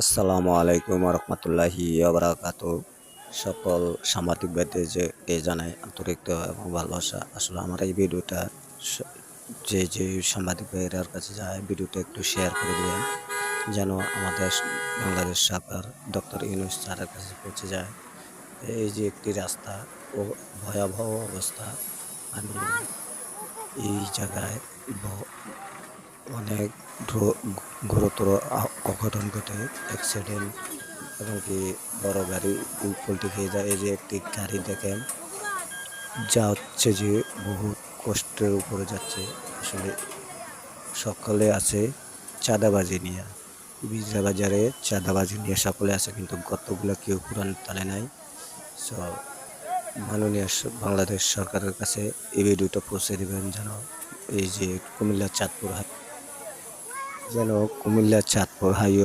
আসসালামু আলাইকুম রহমতুল্লাহি আবরাকাত সকল সাংবাদিক ভাইদেরকে জানাই আন্তরিক এবং ভালোবাসা। আসলে আমার এই ভিডিওটা যে যে সাংবাদিক ভাইয়ের কাছে যায়, ভিডিওটা একটু শেয়ার করে দেবেন, যেন আমাদের বাংলাদেশ সরকার ডক্টর ইউনুস স্যারের কাছে পৌঁছে যায়। এই যে একটি রাস্তা ও ভয়াবহ অবস্থা, আমি এই জায়গায় অনেক গুরুতর অঘটন ঘটে অ্যাক্সিডেন্ট এবং কি বড় গাড়ি উল্টে খেয়ে যায়। এই যে একটি গাড়ি দেখেন, যা হচ্ছে যে বহু কষ্টের উপরে যাচ্ছে। আসলে সকলে আছে চাঁদাবাজি নিয়ে। বিজা বাজারে চাঁদাবাজি নিয়ে সকলে আছে, কিন্তু গতগুলো কেউ পুরান তালে নাই। সো মাননীয় বাংলাদেশ সরকারের কাছে এই ভিডিওটা পৌঁছে দেবেন যেন এই যে কুমিল্লা চাঁদপুর হাই যেন কুমিল্লা চাঁদপুর হাইওয়ে